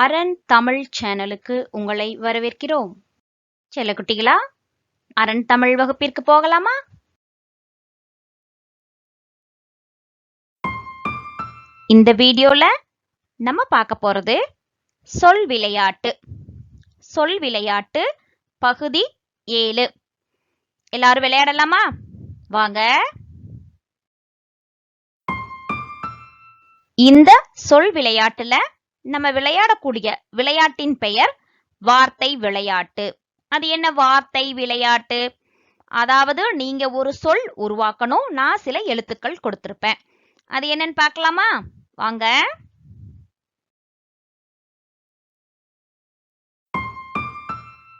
அரண் தமிழ் சேனலுக்கு உங்களை வரவேற்கிறோம். செல்ல குட்டிகளா அரண் தமிழ் வகுப்பிற்கு போகலாமா? இந்த வீடியோல நம்ம பார்க்க போறது சொல் விளையாட்டு. சொல் விளையாட்டு பகுதி ஏழு. எல்லாரும் விளையாடலாமா? வாங்க. இந்த சொல் விளையாட்டுல நம்ம விளையாடக்கூடிய விளையாட்டின் பெயர் வார்த்தை விளையாட்டு. அது என்ன வார்த்தை விளையாட்டு? அதாவது நீங்க ஒரு சொல் உருவாக்கணும். நான் சில எழுத்துக்கள் கொடுத்திருப்பேன். அது என்னன்னு பார்க்கலாமா? வாங்க.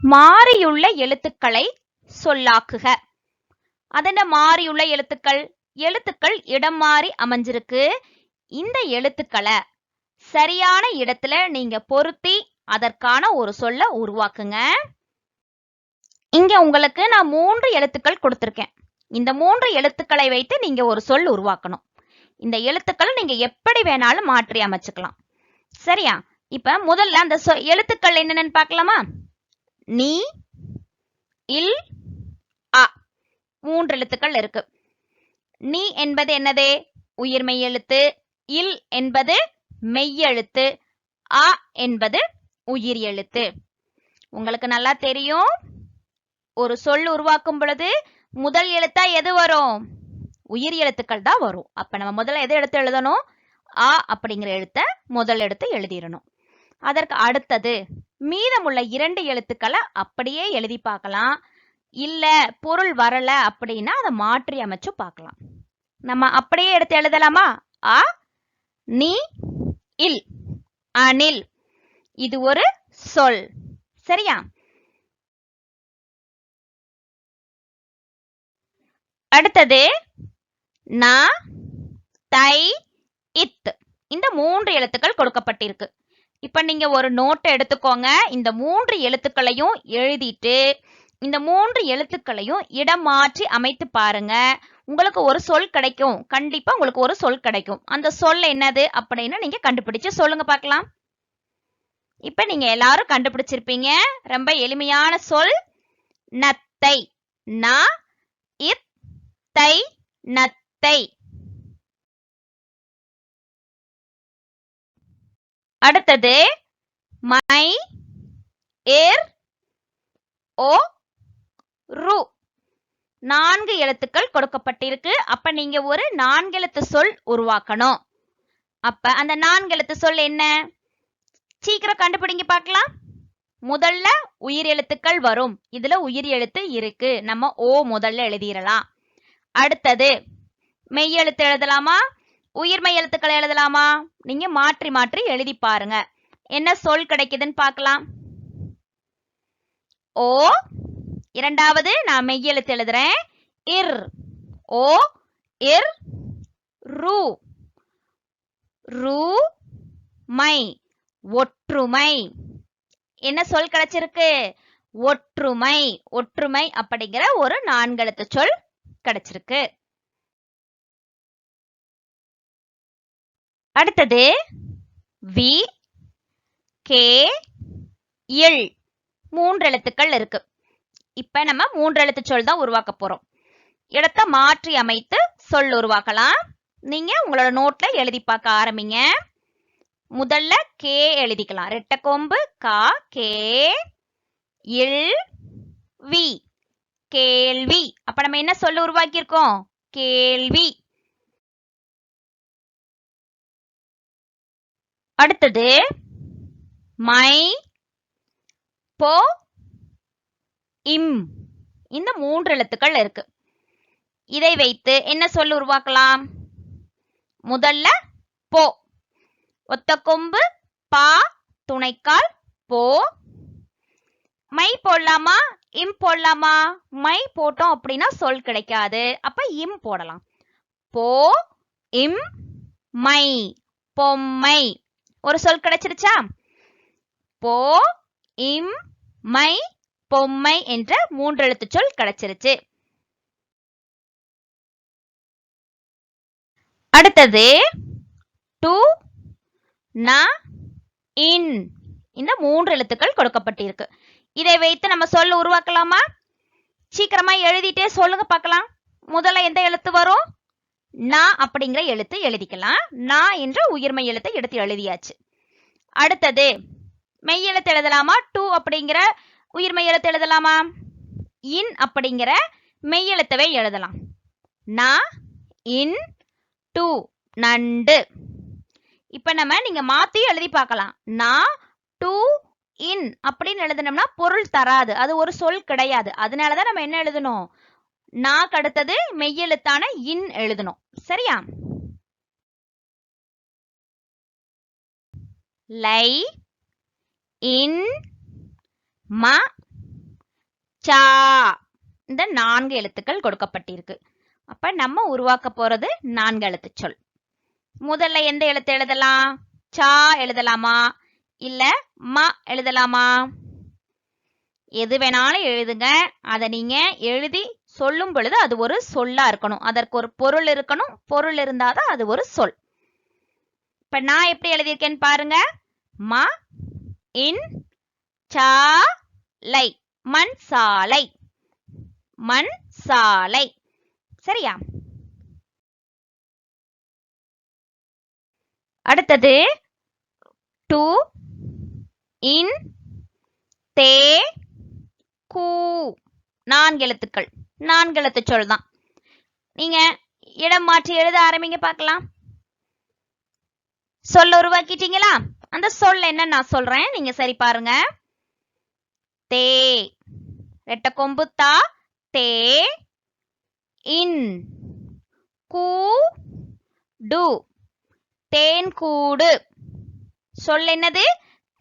மாறியுள்ள எழுத்துக்களை சொல்லாக்குக. அதென்ன மாறியுள்ள எழுத்துக்கள்? எழுத்துக்கள் இடம் மாறி அமைஞ்சிருக்கு. இந்த எழுத்துக்களை சரியான இடத்துல நீங்க பொருத்தி அதற்கான ஒரு சொல்ல உருவாக்குங்க. இங்க உங்களுக்கு நான் மூன்று எழுத்துக்கள் கொடுத்திருக்கேன். இந்த மூன்று எழுத்துக்களை வைத்து நீங்க ஒரு சொல் உருவாக்கணும். இந்த எழுத்துக்களை நீங்க எப்படி வேணாலும் மாற்றி அமைச்சுக்கலாம். சரியா? இப்ப முதல்ல அந்த சொ- எழுத்துக்கள் என்னென்னு பார்க்கலாமா? நீ இல் அ. மூன்று எழுத்துக்கள் இருக்கு. நீ என்பது என்னது? உயிர்மெய் எழுத்து. இல் என்பது மெய்யெழுத்து அ என்பது உயிர் எழுத்து. உங்களுக்கு நல்லா தெரியும்? ஒரு சொல் உருவாக்கும் பொழுது முதல் எழுத்தா எது வரும்? உயிர் எழுத்துக்கள் தான் வரும். அப்ப நம்ம முதல்ல எதை எடுத்து எழுதணும்? ஆ அப்படிங்கிற எழுத்த முதல் எடுத்து எழுதிடணும். அதற்கு அடுத்தது மீதமுள்ள இரண்டு எழுத்துக்களை அப்படியே எழுதி பார்க்கலாம். இல்ல பொருள் வரல அப்படின்னா அதை மாற்றி அமைச்சு பார்க்கலாம். நம்ம அப்படியே எடுத்து எழுதலாமா? ஆ நீ இல் அனில் இது ஒரு சொல். சரியா? அடுத்தது நா தை இத். இந்த மூன்று எழுத்துக்கள் கொடுக்கப்பட்டிருக்கு. இப்ப நீங்க ஒரு நோட்டை எடுத்துக்கோங்க. இந்த மூன்று எழுத்துக்களையும் எழுதிட்டு இந்த மூன்று எழுத்துக்களையும் இடம் மாற்றி அமைத்து பாருங்க. உங்களுக்கு ஒரு சொல் கிடைக்கும். கண்டிப்பா உங்களுக்கு ஒரு சொல் கிடைக்கும். அந்த சொல் என்னது அப்படின்னு நீங்க கண்டுபிடிச்சு சொல்லுங்க பார்க்கலாம். இப்ப நீங்க எல்லாரும் கண்டுபிடிச்சிருப்பீங்க. ரொம்ப எளிமையான சொல் நத்தை. நான் தை நத்தை. அடுத்தது மை ஏர் ஓ ரு. நான்கு எழுத்துக்கள் கொடுக்கப்பட்டிருக்கு. அப்ப நீங்க ஒரு நான்கு எழுத்து சொல் உருவாக்கணும். அப்ப அந்த நான்கு எழுத்து சொல் என்ன? சீக்கிரம் கண்டுபிடிங்க பார்க்கலாம். முதல்ல உயிர் எழுத்துக்கள் வரும். இதுல உயிர் எழுத்து இருக்கு. நம்ம ஓ முதல்ல எழுதிடலாம். அடுத்தது மெய் எழுத்து எழுதலாமா? உயிர்மெய் எழுத்துக்களை எழுதலாமா? நீங்க மாற்றி மாற்றி எழுதி பாருங்க. என்ன சொல் கிடைக்குதுன்னு பார்க்கலாம். ஓ இரண்டாவது நான் மெய் எழுத்து எழுதுறேன். இர். ஓ இர் ரூ. ரூ மை. ஒற்றுமை. என்ன சொல் கிடைச்சிருக்கு? ஒற்றுமை. ஒற்றுமை அப்படிங்கிற ஒரு நான்கெழுத்து சொல் கிடைச்சிருக்கு. அடுத்தது வி கே இல் மூன்று எழுத்துக்கள் இருக்கு. இப்ப நம்ம மூன்று எழுத்து சொல் தான் உருவாக்க போறோம். இடத்த மாற்றி அமைத்து சொல் உருவாக்கலாம். நீங்க உங்களோட நோட்ல எழுதி பார்க்க ஆரம்பிங்க. முதல்ல கே எழுதிக்கலாம். ரெட்டை கொம்பு கா கே இல் வி கேள்வி. அப்ப நம்ம என்ன சொல்ல உருவாக்கியிருக்கோம்? கேள்வி. அடுத்தது மை போ இம். இந்த மூன்று எழுத்துக்கள் இருக்கு. இதை வைத்து என்ன சொல்ல உருவாக்கலாம்? முதல்ல போ. ஒத்த கொம்பு பா துணைக்கால் போ. மை போடலாமா இம் போடலாமா? மை போட்டோம் அப்படின்னா சொல் கிடைக்காது. அப்ப இம் போடலாம். போ இம் மை பொம்மை ஒரு சொல் கிடைச்சிருச்சா? போ இம் மை பொம்மை என்ற மூன்று எழுத்து சொல் கிடைச்சிருச்சு. அடுத்தது டு ந இன் இந்த மூன்று எழுத்துக்கள் கொடுக்கப்பட்டிருக்கு. இதை வைத்து நம்ம சொல்ல உருவாக்கலாமா? சீக்கிரமா எழுதிட்டே சொல்லுங்க பார்க்கலாம். முதல்ல எந்த எழுத்து வரும்? நா அப்படிங்கிற எழுத்து எழுதிக்கலாம். நா என்ற உயிர்மை எழுத்தை எடுத்து எழுதியாச்சு. அடுத்தது மெய் எழுத்து எழுதலாமா? டூ அப்படிங்கிற உயிர்மெய் எழுத்து எழுதலாமா? இன் அப்படிங்கிற மெய் எழுத்தவே எழுதலாம். நா இன் டூ நண்டு. இப்ப நம்ம நீங்க மாத்தி எழுதி பார்க்கலாம். நான் டூ இன் அப்படின்னு எழுதணும்னா பொருள் தராது. அது ஒரு சொல் கிடையாது. அதனாலதான் நம்ம என்ன எழுதணும்? நாக்கு அடுத்தது மெய்யெழுத்தான இன் எழுதணும். சரியா? லை இன் ம சா. இந்த நான்கு எழுத்துக்கள் கொடுக்கப்பட்டிருக்கு. அப்ப நம்ம உருவாக்க போறது நான்கு எழுத்து சொல். முதல்ல எந்த எழுத்து எழுதலாம்? சா எழுதலாமா? இல்ல ம எழுதலாமா? எது வேணாலும் எழுதுங்க. அதை நீங்க எழுதி சொல்லும் பொழுது அது ஒரு சொல்லா இருக்கணும். அதற்கு ஒரு பொருள் இருக்கணும். பொருள் இருந்தாதான் அது ஒரு சொல். இப்ப நான் எப்படி எழுதியிருக்கேன்னு பாருங்க. ம இன் சாலை மண் சாலை. மண் சாலை. சரியா? அடுத்தது டூ இன் தே கூ. நான்கு எழுத்துக்கள். நான்கு எழுத்து சொல் தான். நீங்க இடம் மாற்றி எழுத ஆரம்பிங்க பார்க்கலாம். சொல்ல உருவாக்கிட்டீங்களா? அந்த சொல் என்ன நான் சொல்றேன். நீங்க சரி பாருங்க. தே. ரெட்ட கொம்பு தா. தே. இன். கூ. டு. தேன் கூடு. சொல் என்னது?